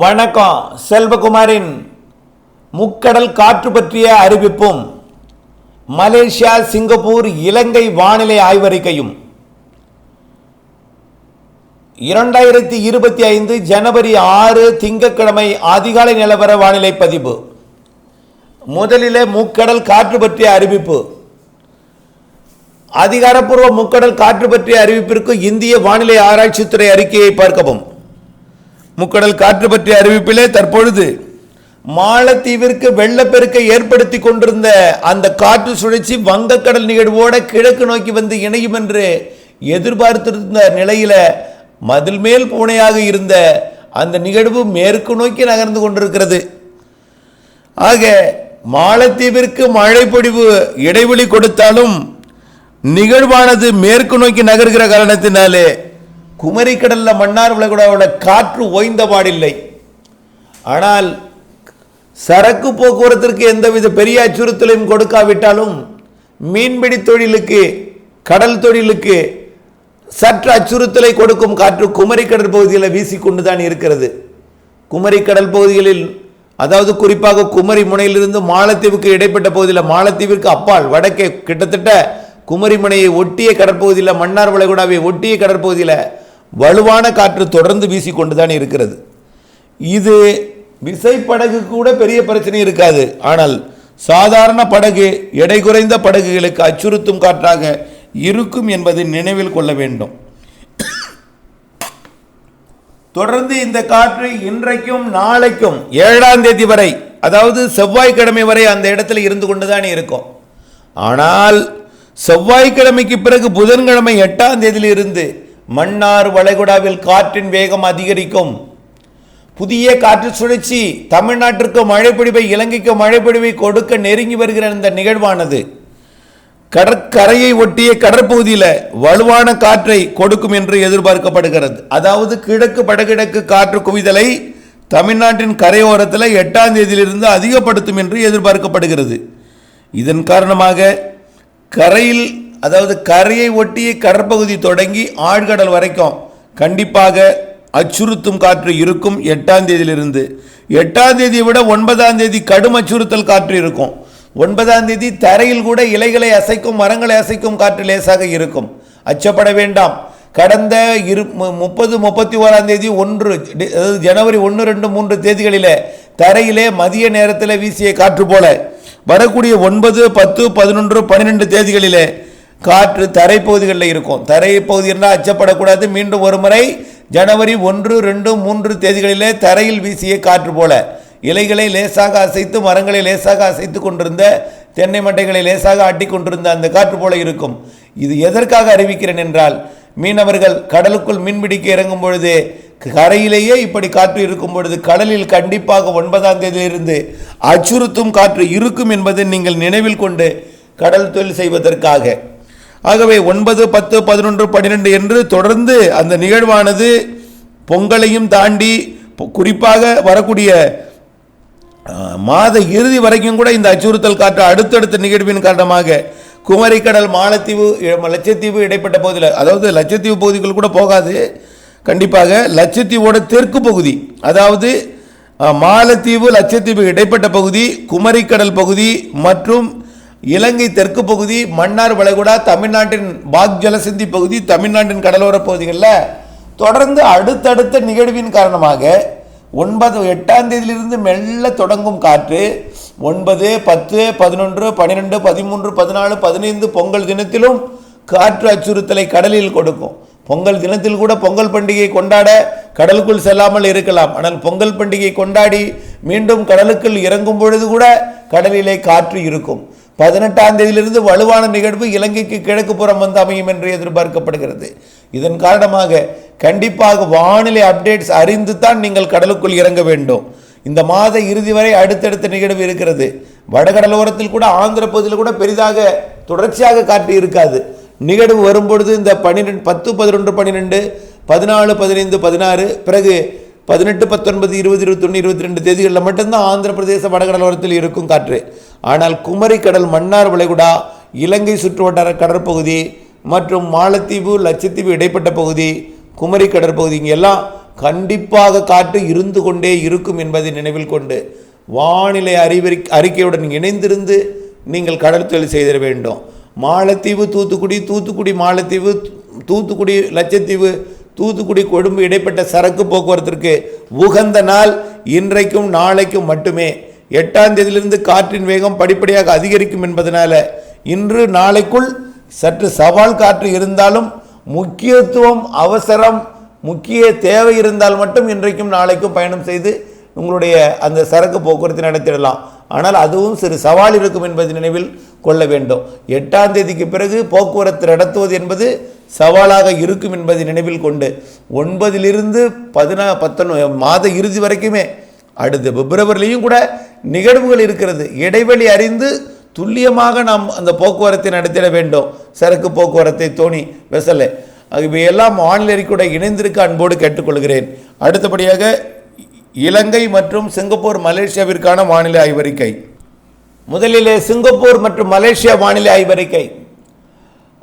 வணக்கம். செல்வகுமாரின் முக்கடல் காற்று பற்றிய அறிவிப்பும் மலேசியா சிங்கப்பூர் இலங்கை வானிலை ஆய்வறிக்கையும். இரண்டாயிரத்தி இருபத்தி ஐந்து ஜனவரி ஆறு திங்கட்கிழமை அதிகாலை நிலவர வானிலை பதிவு. முதலிலே முக்கடல் காற்று பற்றிய அறிவிப்பு. அதிகாரப்பூர்வ முக்கடல் காற்று பற்றிய அறிவிப்பிற்கு இந்திய வானிலை ஆராய்ச்சித்துறை அறிக்கையை பார்க்கவும். முக்கடல் காற்று பற்றிய அறிவிப்பிலே தற்பொழுது மாலத்தீவிற்கு வெள்ளப்பெருக்கை ஏற்படுத்தி கொண்டிருந்த அந்த காற்று சுழற்சி வங்கக்கடல் நிகழ்வோட கிழக்கு நோக்கி வந்து இணையும் என்று எதிர்பார்த்திருந்த நிலையில மதில் மேல் பூனையாக இருந்த அந்த நிகழ்வு மேற்கு நோக்கி நகர்ந்து கொண்டிருக்கிறது. ஆக மாலத்தீவிற்கு மழை இடைவெளி கொடுத்தாலும் நிகழ்வானது மேற்கு நோக்கி நகர்கிற காரணத்தினாலே குமரிக்கடல்ல மன்னார் விளைகுடாவோட காற்று ஓய்ந்த பாடில்லை. ஆனால் சரக்கு போக்குவரத்திற்கு எந்தவித பெரிய அச்சுறுத்தலையும் கொடுக்காவிட்டாலும் மீன்பிடி தொழிலுக்கு கடல் தொழிலுக்கு சற்று அச்சுறுத்தலை கொடுக்கும் காற்று குமரி கடல் பகுதியில் வீசிக்கொண்டு தான் இருக்கிறது. குமரி கடல் பகுதிகளில் அதாவது குறிப்பாக குமரி முனையிலிருந்து மாலத்தீவுக்கு இடைப்பட்ட பகுதியில் மாலத்தீவிற்கு அப்பால் வடக்கே கிட்டத்தட்ட குமரி முனையை ஒட்டிய கடற்பகுதியில் மன்னார் வளைகுடாவை ஒட்டிய கடற்பகுதியில் வலுவான காற்று தொடர்ந்து வீசிக்கொண்டுதான் இருக்கிறது. இது விசைப்படகு கூட பெரிய பிரச்சனை இருக்காது. ஆனால் சாதாரண படகு எடை குறைந்த படகுகளுக்கு அச்சுறுத்தும் காற்றாக இருக்கும் என்பதை நினைவில் கொள்ள வேண்டும். தொடர்ந்து இந்த காற்று இன்றைக்கும் நாளைக்கும் ஏழாம் தேதி வரை அதாவது செவ்வாய்க்கிழமை வரை அந்த இடத்துல இருந்து கொண்டுதான் இருக்கும். ஆனால் செவ்வாய்க்கிழமைக்கு பிறகு புதன்கிழமை எட்டாம் தேதியிலிருந்து மன்னார் வளைகுடாவில் காற்றின் வேகம் அதிகரிக்கும். புதிய காற்று சுழற்சி தமிழ்நாட்டிற்கு மழைப்பொழிவை இலங்கைக்கு மழைப்பொழிவை கொடுக்க நெருங்கி வருகிற இந்த நிகழ்வானது. கடற்கரையை ஒட்டிய கடற்பகுதியில் வலுவான காற்றை கொடுக்கும் என்று எதிர்பார்க்கப்படுகிறது. அதாவது கிழக்கு வடகிழக்கு காற்று குவிதலை தமிழ்நாட்டின் கரையோரத்தில் எட்டாம் தேதியிலிருந்து அதிகப்படுத்தும் என்று எதிர்பார்க்கப்படுகிறது. இதன் காரணமாக கரையில் அதாவது கரையை ஒட்டிய கடற்பகுதி தொடங்கி ஆழ்கடல் வரைக்கும் கண்டிப்பாக அச்சுறுத்தும் காற்று இருக்கும் எட்டாம் தேதியிலிருந்து. எட்டாம் தேதியை விட ஒன்பதாம் தேதி கடும் அச்சுறுத்தல் காற்று இருக்கும். ஒன்பதாம் தேதி தரையில் கூட இலைகளை அசைக்கும் மரங்களை அசைக்கும் காற்று லேசாக இருக்கும். அச்சப்பட வேண்டாம். கடந்த இரு மு- முப்பது முப்பத்தி ஓராம் தேதி ஒன்று அதாவது ஜனவரி ஒன்று ரெண்டு மூன்று தேதிகளிலே தரையிலே மதிய நேரத்தில் வீசிய காற்று போல வரக்கூடிய ஒன்பது பத்து பதினொன்று பன்னிரெண்டு தேதிகளிலே காற்று தரைப்பகுதிகளில் இருக்கும். தரைப்பகுதி அச்சப்படக்கூடாது. மீண்டும் ஒரு முறை ஜனவரி ஒன்று ரெண்டு மூன்று தேதிகளிலே தரையில் வீசிய காற்று போல. இலைகளை லேசாக அசைத்து மரங்களை லேசாக அசைத்து கொண்டிருந்த தென்னை மட்டைகளை லேசாக ஆட்டி கொண்டிருந்த அந்த காற்று போல இருக்கும். இது எதற்காக அறிவிக்கிறேன் என்றால் மீனவர்கள் கடலுக்குள் மீன்பிடிக்க இறங்கும் பொழுது கரையிலேயே இப்படி காற்று இருக்கும் பொழுது கடலில் கண்டிப்பாக ஒன்பதாம் தேதியிலிருந்து அச்சுறுத்தும் காற்று இருக்கும் என்பதை நீங்கள் நினைவில் கொண்டு கடல் தொழில் செய்வதற்காக. ஆகவே ஒன்பது பத்து பதினொன்று பன்னிரெண்டு என்று தொடர்ந்து அந்த நிகழ்வானது பொங்கலையும் தாண்டி குறிப்பாக வரக்கூடிய மாத இறுதி வரைக்கும் கூட இந்த அச்சுறுத்தல் காற்று அடுத்தடுத்த நிகழ்வின் காரணமாக குமரிக்கடல் மாலத்தீவு லட்சத்தீவு இடைப்பட்ட பகுதியில் அதாவது லட்சத்தீவு பகுதிகள் கூட போகாது. கண்டிப்பாக லட்சத்தீவோட தெற்கு பகுதி அதாவது மாலத்தீவு லட்சத்தீவு இடைப்பட்ட பகுதி குமரிக்கடல் பகுதி மற்றும் இலங்கை தெற்கு பகுதி மன்னார் வளைகுடா தமிழ்நாட்டின் பாக் ஜலசிந்தி பகுதி தமிழ்நாட்டின் கடலோர பகுதிகளில் தொடர்ந்து அடுத்தடுத்த நிகழ்வின் காரணமாக ஒன்பது எட்டாம் தேதியிலிருந்து மெல்ல தொடங்கும் காற்று ஒன்பது பத்து பதினொன்று பன்னிரெண்டு பதிமூன்று பதினாலு பதினைந்து பொங்கல் தினத்திலும் காற்று அச்சுறுத்தலை கடலில் கொடுக்கும். பொங்கல் தினத்தில் கூட பொங்கல் பண்டிகை கொண்டாட கடலுக்குள் செல்லாமல் இருக்கலாம். ஆனால் பொங்கல் பண்டிகை கொண்டாடி மீண்டும் கடலுக்குள் இறங்கும் பொழுது கூட கடலிலே காற்று இருக்கும். பதினெட்டாம் தேதியிலிருந்து வலுவான நிகழ்வு இலங்கைக்கு கிழக்கு புறம் வந்து அமையும் என்று எதிர்பார்க்கப்படுகிறது. இதன் காரணமாக கண்டிப்பாக வானிலை அப்டேட்ஸ் அறிந்து தான் நீங்கள் கடலுக்குள் இறங்க வேண்டும். இந்த மாத இறுதி வரை அடுத்தடுத்த நிகழ்வு இருக்கிறது. வடகடலோரத்தில் கூட ஆந்திர பகுதியில் கூட பெரிதாக தொடர்ச்சியாக காற்று இருக்காது. நிகழ்வு வரும்பொழுது இந்த பன்னிரெண்டு பத்து பதினொன்று பன்னிரெண்டு பதினாலு பதினைந்து பதினாறு பிறகு பதினெட்டு பத்தொன்பது இருபது இருபத்தொன்று இருபத்தி ரெண்டு தேதிகளில் மட்டும்தான் ஆந்திர பிரதேச வடகடலோரத்தில் இருக்கும் காற்று. ஆனால் குமரி கடல் மன்னார் வளைகுடா இலங்கை சுற்றுவட்டார கடற்பகுதி மற்றும் மாலத்தீவு லட்சத்தீவு இடைப்பட்ட பகுதி குமரி கடற்பகுதி இங்கெல்லாம் கண்டிப்பாக காற்று இருந்து கொண்டே இருக்கும் என்பதை நினைவில் கொண்டு வானிலை அறிவறி அறிக்கையுடன் இணைந்திருந்து நீங்கள் கடல் தொழில் செய்திட வேண்டும். மாலத்தீவு தூத்துக்குடி தூத்துக்குடி மாலத்தீவு தூத்துக்குடி லட்சத்தீவு தூத்துக்குடி கொழும்பு இடைப்பட்ட சரக்கு போக்குவரத்திற்கு உகந்த நாள் இன்றைக்கும் நாளைக்கும் மட்டுமே. எட்டாம் தேதியிலிருந்து காற்றின் வேகம் படிப்படியாக அதிகரிக்கும் என்பதனால இன்று நாளைக்குள் சற்று சவால் காற்று இருந்தாலும் முக்கியத்துவம் அவசரம் முக்கிய தேவை இருந்தால் மட்டும் இன்றைக்கும் நாளைக்கும் பயணம் செய்து உங்களுடைய அந்த சரக்கு போக்குவரத்தை நடத்திடலாம். ஆனால் அதுவும் சிறு சவால் இருக்கும் என்பதை நினைவில் கொள்ள வேண்டும். எட்டாம் தேதிக்கு பிறகு போக்குவரத்து நடத்துவது என்பது சவாலாக இருக்கும் என்பதை நினைவில் கொண்டு ஒன்பதிலிருந்து பதினா பத்தொன்னு மாத இறுதி வரைக்குமே அடுத்த பிப்ரவரிலையும் கூட நிகழ்வுகள் இருக்கிறது. இடைவெளி அறிந்து துல்லியமாக நாம் அந்த போக்குவரத்தை நடத்திட வேண்டும். சரக்கு போக்குவரத்தை தோணி வெசலை இவையெல்லாம் வானிலை கூட இணைந்திருக்க அன்போடு கேட்டுக்கொள்கிறேன். அடுத்தபடியாக இலங்கை மற்றும் சிங்கப்பூர் மலேசியாவிற்கான வானிலை ஆய்வறிக்கை. முதலிலே சிங்கப்பூர் மற்றும் மலேசியா வானிலை ஆய்வறிக்கை.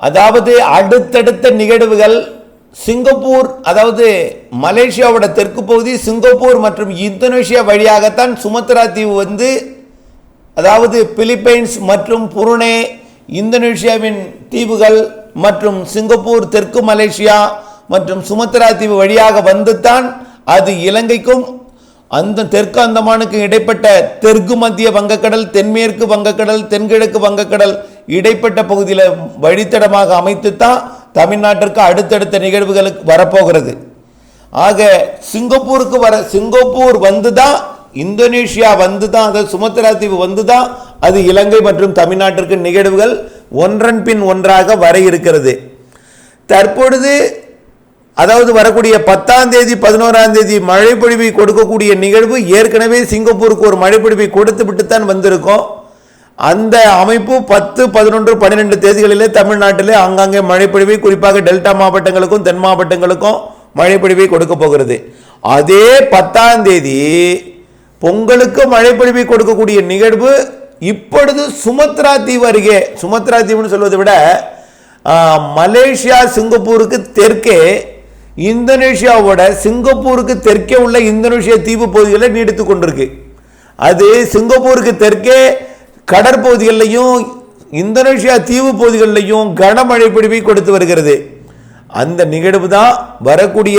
அதாவது அடுத்தடுத்த நிகழ்வுகள் சிங்கப்பூர் அதாவது மலேசியாவோட தெற்கு பகுதி சிங்கப்பூர் மற்றும் இந்தோனேஷியா வழியாகத்தான் சுமத்ரா தீவு வந்து அதாவது பிலிப்பைன்ஸ் மற்றும் புருனே இந்தோனேஷியாவின் தீவுகள் மற்றும் சிங்கப்பூர் தெற்கு மலேசியா மற்றும் சுமத்ரா தீவு வழியாக வந்துத்தான் அது இலங்கைக்கும் அந்த தெற்கு அந்தமானுக்கும் இடைப்பட்ட தெற்கு மத்திய வங்கக்கடல் தென்மேற்கு வங்கக்கடல் தென்கிழக்கு வங்கக்கடல் இடைப்பட்ட பகுதியில் வழித்தடமாக அமைத்துத்தான் தமிழ்நாட்டிற்கு அடுத்தடுத்த நிகழ்வுகளுக்கு வரப்போகிறது. ஆக சிங்கப்பூருக்கு வர சிங்கப்பூர் வந்து தான் இந்தோனேஷியா வந்து தான் அதாவது சுமத்ரா தீவு வந்து தான் அது இலங்கை மற்றும் தமிழ்நாட்டிற்கு நிகழ்வுகள் ஒன்றன் பின் ஒன்றாக வர இருக்கிறது. தற்பொழுது அதாவது வரக்கூடிய பத்தாம் தேதி பதினோராம் தேதி மழைப்பொழிவை கொடுக்கக்கூடிய நிகழ்வு ஏற்கனவே சிங்கப்பூருக்கு ஒரு மழைப்பொழிவை கொடுத்து விட்டுத்தான் வந்திருக்கோம். அந்த அமைப்பு பத்து பதினொன்று பன்னிரெண்டு தேதிகளிலே தமிழ்நாட்டிலே ஆங்காங்கே மழைப்பொழிவை குறிப்பாக டெல்டா மாவட்டங்களுக்கும் தென் மாவட்டங்களுக்கும் மழைப்பொழிவை கொடுக்க போகிறது. அதே பத்தாம் தேதி பொங்கலுக்கு மழைப்பொழிவை கொடுக்கக்கூடிய நிகழ்வு இப்பொழுது சுமத்ரா தீவு அருகே சுமத்ரா தீவுன்னு சொல்வதை விட மலேசியா சிங்கப்பூருக்கு தெற்கே இந்தோனேஷியாவோட சிங்கப்பூருக்கு தெற்கே உள்ள இந்தோனேஷியா தீவு பகுதிகளை நீடித்து கொண்டிருக்கு. அது சிங்கப்பூருக்கு தெற்கே கடற்பகுதிகளிலையும் இந்தோனேஷியா தீவு பகுதிகளிலையும் கனமழை பிடிப்பை கொடுத்து வருகிறது. அந்த நிகழ்வு தான் வரக்கூடிய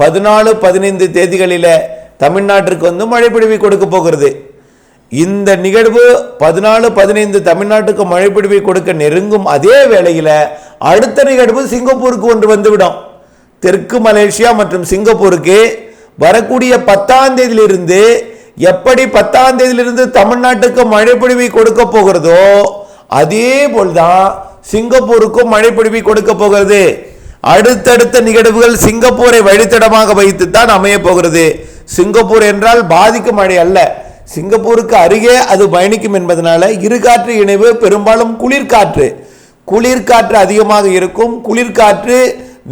பதினாலு பதினைந்து தேதிகளில் தமிழ்நாட்டிற்கு வந்து மழை பிடிப்பை கொடுக்க போகிறது. இந்த நிகழ்வு பதினாலு பதினைந்து தமிழ்நாட்டுக்கு மழை பிடிப்பை கொடுக்க நெருங்கும் அதே வேளையில் அடுத்த நிகழ்வு சிங்கப்பூருக்கு ஒன்று வந்துவிடும். தெற்கு மலேசியா மற்றும் சிங்கப்பூருக்கு வரக்கூடிய பத்தாம் தேதியிலிருந்து எப்படி பத்தாம் தேதியிலிருந்து தமிழ்நாட்டுக்கு மழைப்பொழிவை கொடுக்க போகிறதோ அதே போல்தான் சிங்கப்பூருக்கும் மழைப்பொழிவை கொடுக்க போகிறது. அடுத்தடுத்த நிகழ்வுகள் சிங்கப்பூரை வழித்தடமாக வைத்து தான் அமைய போகிறது. சிங்கப்பூர் என்றால் பாதிக்கும் மழை அல்ல. சிங்கப்பூருக்கு அருகே அது பயணிக்கும் என்பதனால இருகாற்று இணைவு பெரும்பாலும் குளிர்காற்று. குளிர்காற்று அதிகமாக இருக்கும். குளிர்காற்று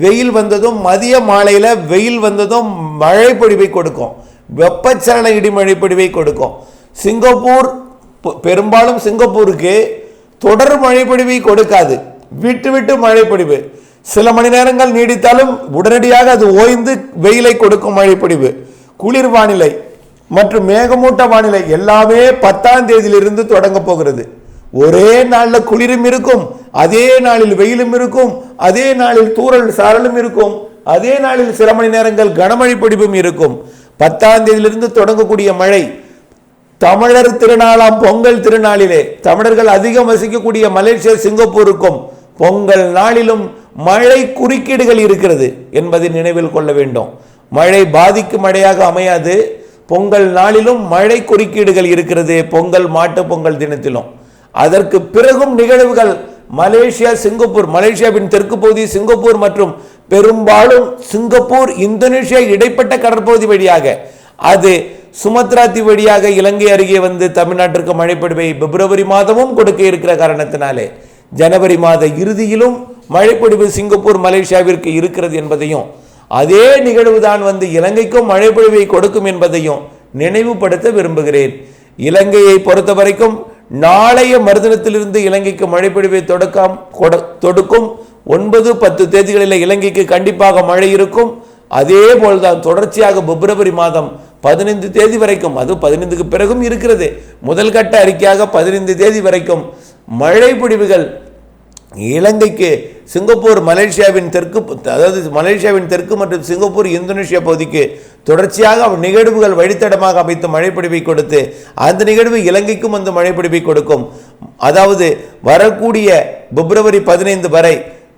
வெயில் வந்ததும் மதிய மாலையில் வெயில் வந்ததும் மழை பொழிவை கொடுக்கும். வெப்பச்சலன இடிமழை பொழிவை கொடுக்கும். சிங்கப்பூர் பெரும்பாலும் சிங்கப்பூருக்கு தொடர் மழைப்பொழிவை கொடுக்காது. விட்டு விட்டு மழைப்பொழிவு சில மணி நேரங்கள் நீடித்தாலும் உடனடியாக அது ஓய்ந்து வெயிலை கொடுக்கும் மழைப்பொழிவு குளிர் வானிலை மற்றும் மேகமூட்ட வானிலை எல்லாமே பத்தாம் தேதியிலிருந்து தொடங்க போகிறது. ஒரே நாளில் குளிரும் இருக்கும் அதே நாளில் வெயிலும் இருக்கும் அதே நாளில் தூறல் சாரலும் இருக்கும் அதே நாளில் சில மணி நேரங்கள் கனமழை பொழிவும் இருக்கும். பத்தாம் தேதியிலிருந்து தொடங்கக்கூடிய மழை தமிழர் திருநாளாம் பொங்கல் திருநாளிலே. தமிழர்கள் அதிகம் வசிக்கக்கூடிய மலேசியா சிங்கப்பூருக்கும் பொங்கல் நாளிலும் மழை குறுக்கீடுகள் இருக்கிறது என்பதை நினைவில் கொள்ள வேண்டும். மழை பாதிக்கும் மழையாக அமையாது. பொங்கல் நாளிலும் மழை குறுக்கீடுகள் இருக்கிறது. பொங்கல் மாட்டு பொங்கல் தினத்திலும். அதற்கு பிறகும் நிகழ்வுகள் மலேசியா சிங்கப்பூர் மலேசியாவின் தெற்கு பகுதி சிங்கப்பூர் மற்றும் பெரும்பாலும் சிங்கப்பூர் இந்தோனேஷியா இடைப்பட்ட கடற்பகுதி வழியாக. அது சுமத்ரா வழியாக இலங்கை அருகே வந்து தமிழ்நாட்டிற்கு மழைப்பொழிவை பிப்ரவரி மாதமும் கொடுக்க இருக்கிற காரணத்தினாலே ஜனவரி மாத இறுதியிலும் மழைப்பொழிவு சிங்கப்பூர் மலேசியாவிற்கு இருக்கிறது என்பதையும் அதே நிகழ்வுதான் வந்து இலங்கைக்கும் மழைப்பொழிவை கொடுக்கும் என்பதையும் நினைவுபடுத்த விரும்புகிறேன். இலங்கையை பொறுத்த வரைக்கும் நாளைய மறுதினத்திலிருந்து இலங்கைக்கு மழைப்பொழிவை தொடக்கம் கொட- தொடுக்கும் ஒன்பது பத்து தேதிகளில் இலங்கைக்கு கண்டிப்பாக மழை இருக்கும். அதே போல்தான் தொடர்ச்சியாக பிப்ரவரி மாதம் பதினைந்து தேதி வரைக்கும் அது பதினைந்துக்கு பிறகும் இருக்கிறது. முதல் கட்ட அறிக்கையாக பதினைந்து தேதி வரைக்கும் மழை பிடிவுகள் இலங்கைக்கு சிங்கப்பூர் மலேசியாவின் தெற்கு அதாவது மலேசியாவின் தெற்கு மற்றும் சிங்கப்பூர் இந்தோனேஷியா பகுதிக்கு தொடர்ச்சியாக நிகழ்வுகள் வழித்தடமாக அமைத்து மழைப்பிடிப்பை கொடுத்து அந்த நிகழ்வு இலங்கைக்கும் அந்த மழைப்பிடிப்பை கொடுக்கும். அதாவது வரக்கூடிய பிப்ரவரி பதினைந்து வரை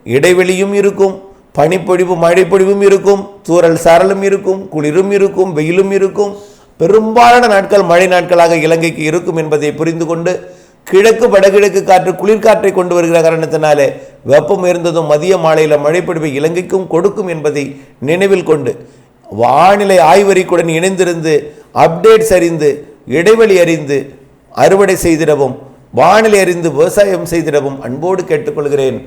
இடைவெளியும் இருக்கும் பனிப்பொழிவு மழைப்பொழிவும் இருக்கும் தூரல் சாரலும் இருக்கும் குளிரும் இருக்கும் வெயிலும் இருக்கும். பெரும்பாலான நாட்கள் மழை நாட்களாக இலங்கைக்கு இருக்கும் என்பதை புரிந்து கொண்டு கிழக்கு வடகிழக்கு காற்று குளிர்காற்றை கொண்டு வருகிற காரணத்தினாலே வெப்பம் இருந்ததும் மதிய மாலையில் மழைப்பொழிவை இலங்கைக்கும் கொடுக்கும் என்பதை நினைவில் கொண்டு வானிலை ஆய்வறிக்குடன் இணைந்திருந்து அப்டேட்ஸ் அறிந்து இடைவெளி அறிந்து அறுவடை செய்திடவும் வானிலை அறிந்து விவசாயம் செய்திடவும் அன்போடு கேட்டுக்கொள்கிறேன்.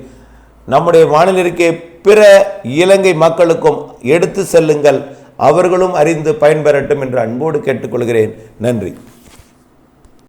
நம்முடைய வானிலிருக்கே பிற இலங்கை மக்களுக்கும் எடுத்து செல்லுங்கள். அவர்களும் அறிந்து பயன்பெறட்டும் என்று அன்போடு கேட்டுக்கொள்கிறேன். நன்றி.